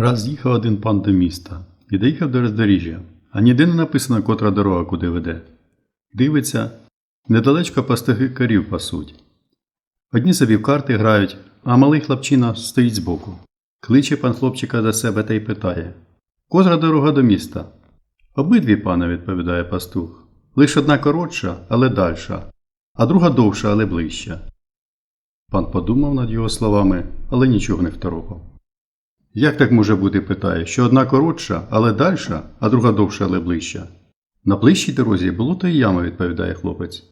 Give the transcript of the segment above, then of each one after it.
Раз їхав один пан до міста і доїхав до роздоріжжя, а ніде не написано, котра дорога куди веде. Дивиться, недалечко пастухи корів пасуть. Одні собі в карти грають, а малий хлопчина стоїть збоку. Кличе пан хлопчика до себе та й питає Котра дорога до міста? Обидві, пане, відповідає пастух. Лише одна коротша, але дальша, а друга довша, але ближча. Пан подумав над його словами, але нічого не второпав. Як так може бути, питає, що одна коротша, але дальша, а друга довша, але ближча? На ближчій дорозі було то і яма, відповідає хлопець.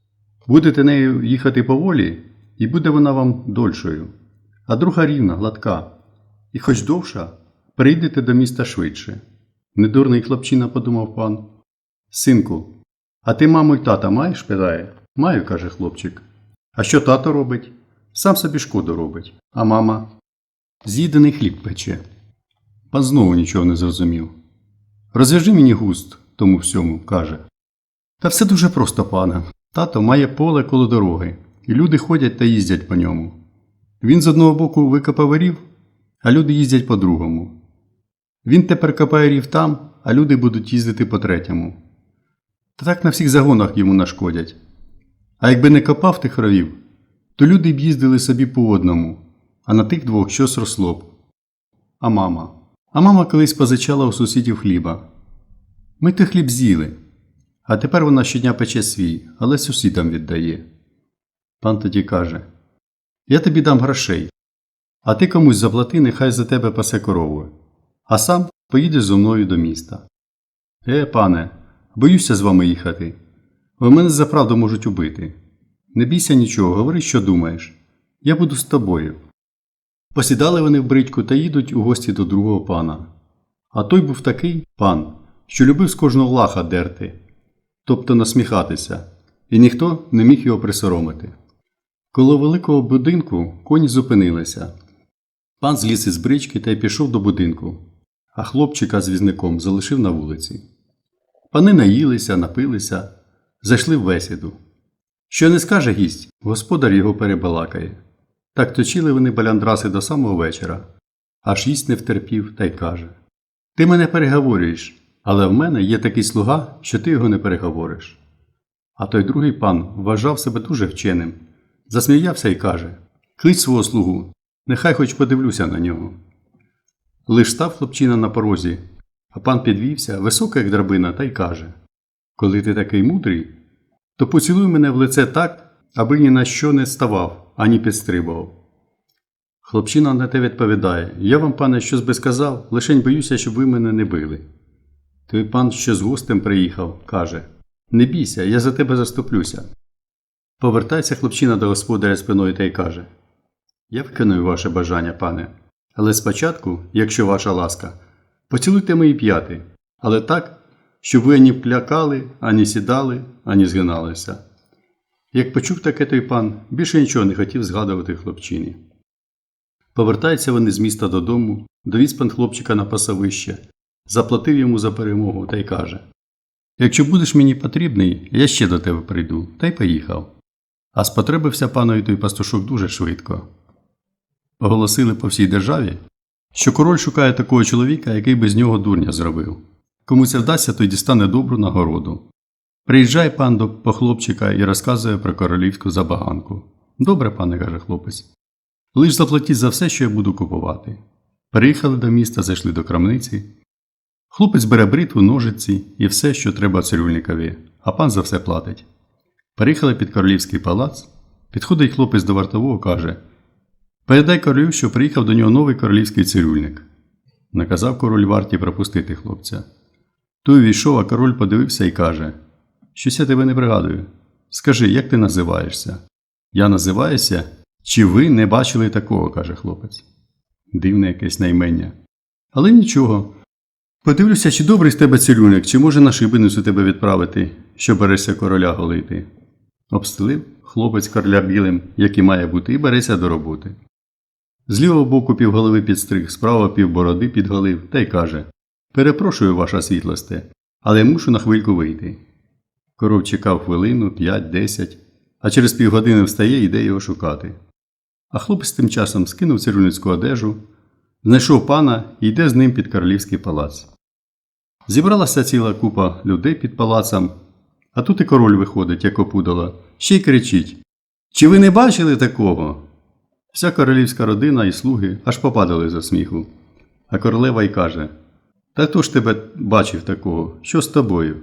Будете нею їхати поволі, і буде вона вам дольшою, а друга рівна, гладка. І хоч довша, прийдете до міста швидше. Недурний хлопчина, подумав пан. Синку, а ти маму й тата маєш? питає. Маю, каже хлопчик. А що тато робить? Сам собі шкоду робить. А мама? З'їдений хліб пече. Пан знову нічого не зрозумів. Розв'яжи мені густ тому всьому, каже. Та все дуже просто, пане. Тато має поле коло дороги, і люди ходять та їздять по ньому. Він з одного боку викопав рів, а люди їздять по другому. Він тепер копає рів там, а люди будуть їздити по третьому. Та так на всіх загонах йому нашкодять. А якби не копав тих ровів, то люди б їздили собі по одному, а на тих двох щось росло б. А мама? А мама колись позичала у сусідів хліба. Ми той хліб з'їли, а тепер вона щодня пече свій, але сусідам віддає. Пан тоді каже: Я тобі дам грошей, а ти комусь заплати, нехай за тебе пасе корову, а сам поїдеш зо мною до міста. Е, пане, боюся з вами їхати. Ви мене за правду можуть убити. Не бійся нічого, говори, що думаєш. Я буду з тобою. Посідали вони в бричку та їдуть у гості до другого пана. А той був такий пан, що любив з кожного лаха дерти, тобто насміхатися, і ніхто не міг його присоромити. Коло великого будинку коні зупинилися. Пан зліз із брички та й пішов до будинку, а хлопчика з візником залишив на вулиці. Пани наїлися, напилися, зайшли в бесіду. Що не скаже гість, господар його перебалакає. Так точили вони баляндраси до самого вечора, аж їсть не втерпів та й каже: Ти мене переговорюєш, але в мене є такий слуга, що ти його не переговориш. А той другий пан вважав себе дуже вченим, засміявся і каже: Клич свого слугу, нехай хоч подивлюся на нього. Лиш став хлопчина на порозі, а пан підвівся, висока, як драбина, та й каже: Коли ти такий мудрий, то поцілуй мене в лице так, аби ні на що не ставав, ані підстрибував. Хлопчина на те відповідає: Я вам, пане, щось би сказав, лишень боюся, щоб ви мене не били. Той пан, що з гостем приїхав, каже: Не бійся, я за тебе заступлюся. Повертається хлопчина до господаря спиною та й каже: Я виконую ваше бажання, пане, але спочатку, якщо ваша ласка, поцілуйте мої п'яти, але так, щоб ви ані плякали, ані сідали, ані згиналися. Як почув таке той пан, більше нічого не хотів згадувати хлопчині. Повертаються вони з міста додому, довіз пан хлопчика на пасовище, заплатив йому за перемогу та й каже: Якщо будеш мені потрібний, я ще до тебе прийду, та й поїхав. А спотребився панові той пастушок дуже швидко. Оголосили по всій державі, що король шукає такого чоловіка, який би з нього дурня зробив. Кому це вдасться, той дістане добру нагороду. Приїжджає пан до похлопчика і розказує про королівську забаганку. Добре, пане, каже хлопець. Лиш заплатіть за все, що я буду купувати. Приїхали до міста, зайшли до крамниці. Хлопець бере бритву, ножиці і все, що треба цирюльникові, а пан за все платить. Приїхали під королівський палац. Підходить хлопець до вартового каже: Передай королю, що приїхав до нього новий королівський цирюльник. Наказав король варті пропустити хлопця. Той увійшов, а король подивився і каже: Щось я тебе не пригадую. Скажи, як ти називаєшся? Я називаюся, чи ви не бачили такого, каже хлопець. Дивне якесь наймення. Але нічого. Подивлюся, чи добрий з тебе цирюльник, чи може на шибеницю тебе відправити, що берешся короля голити. Обстелив хлопець короля білим, як і має бути, і береться до роботи. З лівого боку півголови підстриг, справа півбороди підголив та й каже Перепрошую, ваша світлосте, але мушу на хвильку вийти. Коров чекав хвилину, п'ять, десять, а через півгодини встає і йде його шукати. А хлопець тим часом скинув цирюльницьку одежу, Знайшов пана і йде з ним під королівський палац. Зібралася ціла купа людей під палацом, а тут і король виходить, як опудало, ще й кричить: Чи ви не бачили такого? Вся королівська родина і слуги аж попадали за сміху. А королева й каже: Та хто ж тебе бачив такого? Що з тобою?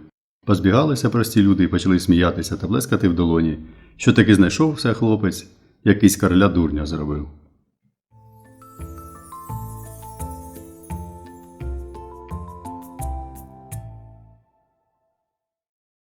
Позбігалися прості люди і почали сміятися та плескати в долоні, що таки знайшовся хлопець, якийсь короля дурня зробив.